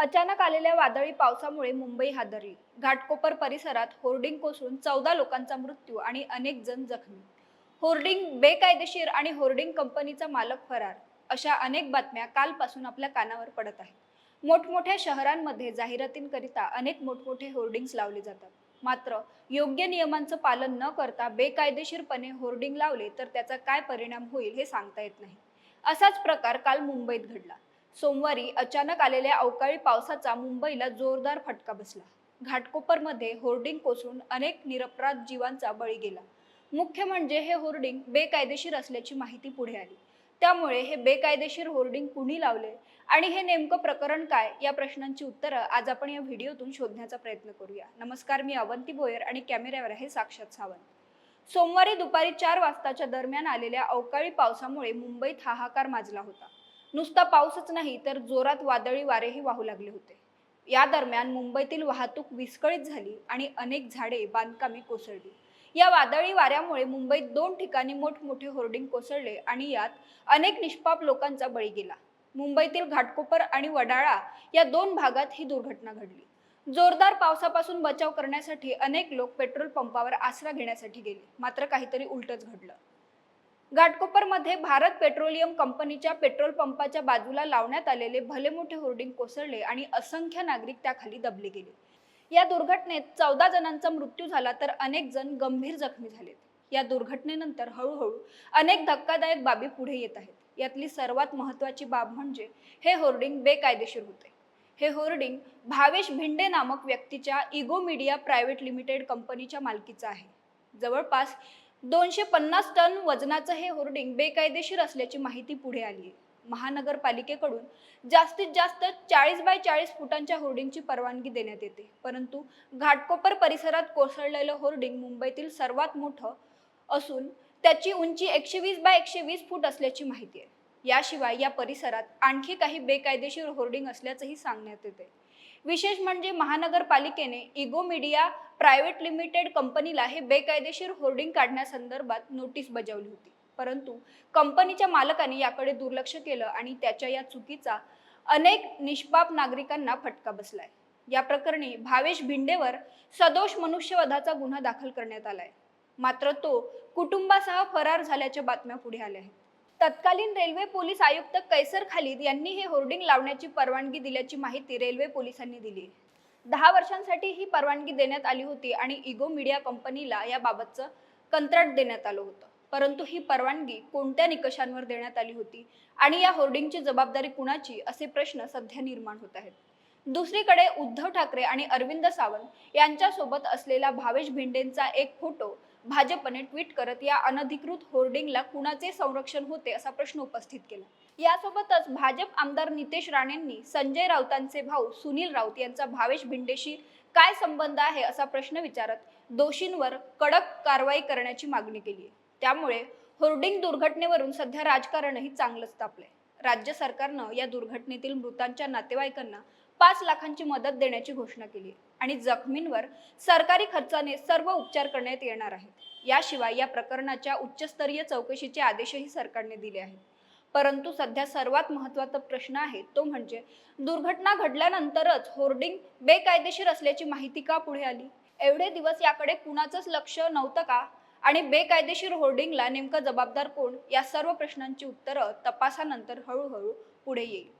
अचानक आलेल्या वादळी पावसामुळे मुंबई हादरली. घाटकोपर परिसरात होर्डिंग कोसळून चौदा लोकांचा मृत्यू आणि अनेक जण जखमी. होर्डिंग बेकायदेशीर आणि होर्डिंग कंपनीचा मालक फरार अशा अनेक बातम्या कालपासून आपल्या कानावर पडत आहेत. मोठमोठ्या शहरांमध्ये जाहिरातींकरिता अनेक मोठमोठे होर्डिंग्स लावले जातात. मात्र योग्य नियमांचं पालन न करता बेकायदेशीरपणे होर्डिंग लावले तर त्याचा काय परिणाम होईल हे सांगता येत नाही. असाच प्रकार काल मुंबईत घडला. सोमवारी अचानक आलेल्या अवकाळी पावसाचा मुंबईला जोरदार फटका बसला. घाटकोपरमध्ये होर्डिंग कोसळून अनेक निरपराध जीवांचा बळी गेला. मुख्य म्हणजे हे होर्डिंग बेकायदेशीर असल्याची माहिती पुढे आली. त्यामुळे हे बेकायदेशीर होर्डिंग कुणी लावले आणि हे नेमकं प्रकरण काय या प्रश्नांची उत्तरं आज आपण या व्हिडिओतून शोधण्याचा प्रयत्न करूया. नमस्कार मी अवंती बोयर आणि कॅमेऱ्यावर आहे साक्षात सावंत. सोमवारी दुपारी चार वाजताच्या दरम्यान आलेल्या अवकाळी पावसामुळे मुंबईत हाहाकार माजला होता. नुसता पाऊसच नाही तर जोरात वादळी वारेही वाहू लागले होते. या दरम्यान मुंबईतील वाहतूक विस्कळीत झाली आणि अनेक झाडे बांधकामे कोसळली. या वादळी वाऱ्यामुळे मुंबईत दोन ठिकाणी मोठमोठे होर्डिंग कोसळले आणि यात अनेक निष्पाप लोकांचा बळी गेला. मुंबईतील घाटकोपर आणि वडाळा या दोन भागात ही दुर्घटना घडली. जोरदार पावसापासून बचाव करण्यासाठी अनेक लोक पेट्रोल पंपावर आसरा घेण्यासाठी गेले. मात्र काहीतरी उलटच घडलं. घाटकोपरमध्ये भारत पेट्रोलियम कंपनीच्या पेट्रोल पंपाच्या बाजूला लावण्यात आलेले भले मोठे होर्डिंग कोसळले आणि असंख्य नागरिक त्याखाली दबले गेले. या दुर्घटनेत चौदा जणांचा मृत्यू झाला तर अनेक जण गंभीर जखमी झालेत. या दुर्घटनेनंतर हळूहळू अनेक धक्कादायक बाबी पुढे येत आहेत. यातली सर्वात महत्वाची बाब म्हणजे हे होर्डिंग बेकायदेशीर होते. हे होर्डिंग भावेश भिंडे नामक व्यक्तीच्या इगो मीडिया प्रायव्हेट लिमिटेड कंपनीच्या मालकीचं आहे. जवळपास दोनशे पन्नास टन वजनाचं हे होर्डिंग बेकायदेशीर असल्याची माहिती पुढे आली आहे. महानगरपालिकेकडून जास्तीत जास्त चाळीस बाय चाळीस फुटांच्या होर्डिंगची परवानगी देण्यात येते. परंतु घाटकोपर परिसरात कोसळलेलं होर्डिंग मुंबईतील सर्वात मोठं असून त्याची उंची एकशे वीस बाय एकशे वीस फूट असल्याची माहिती आहे. याशिवाय या परिसरात आणखी काही बेकायदेशीर होर्डिंग असल्याचंही सांगण्यात येते. विशेष म्हणजे महानगरपालिकेने इगो मीडिया प्रायव्हेट लिमिटेड कंपनीला हे बेकायदेशीर होर्डिंग काढण्यासंदर्भात नोटीस बजावली होती. परंतु कंपनीच्या मालकाने याकडे दुर्लक्ष केलं आणि त्याच्या या चुकीचा अनेक निष्पाप नागरिकांना फटका बसलाय. या प्रकरणी भावेश भिंडेवर सदोष मनुष्यवधाचा गुन्हा दाखल करण्यात आलाय. मात्र तो कुटुंबासह फरार झाल्याच्या बातम्या पुढे आल्या आहेत. तत्कालीन रेल्वे पोलीस आयुक्त कैसर खालिद यांनी हे होर्डिंग लावण्याची परवानगी दिल्याची माहिती रेल्वे पोलिसांनी दिली. दहा वर्षांसाठी ही परवानगी देण्यात आली होती आणि इगो मीडिया कंपनीला याबाबतचं कंत्राट देण्यात आलं होतं. परंतु ही परवानगी कोणत्या निकषांवर देण्यात आली होती आणि या होर्डिंगची जबाबदारी कुणाची असे प्रश्न सध्या निर्माण होत आहेत. दुसरीकडे उद्धव ठाकरे आणि अरविंद सावंत यांच्यासोबत असलेला भावेश भिंडेंचा एक फोटो भाजपने ट्विट करत या अनधिकृत होर्डिंगला कुणाचे संरक्षण होते असा प्रश्न उपस्थित केला. यासोबतच भाजप आमदार नितेश राणेंनी संजय राऊतांचे भाऊ सुनील राऊत यांचा भावेश भिंडेशी काय संबंध आहे असा प्रश्न विचारत दोषींवर कडक कारवाई करण्याची मागणी केली आहे. त्यामुळे होर्डिंग दुर्घटनेवरून सध्या राजकारणही चांगलंच तापलंय. राज्य सरकारनं या दुर्घटनेतील मृतांच्या नातेवाईकांना पाच लाखांची मदत देण्याची घोषणा केली आणि जखमींवर सरकारी खर्चाने सर्व उपचार करण्यात येणार आहेत. याशिवाय या प्रकरणाच्या उच्चस्तरीय चौकशीचे आदेशही सरकारने दिले आहेत. परंतु सध्या सर्वात महत्त्वाचा प्रश्न आहे तो म्हणजे दुर्घटना घडल्यानंतरच होर्डिंग बेकायदेशीर असल्याची माहिती का पुढे आली? एवढे दिवस याकडे कुणाचंच लक्ष नव्हतं का? आणि बेकायदेशीर होर्डिंगला नेमकं जबाबदार कोण? या सर्व प्रश्नांची उत्तरं तपासानंतर हळूहळू पुढे येईल.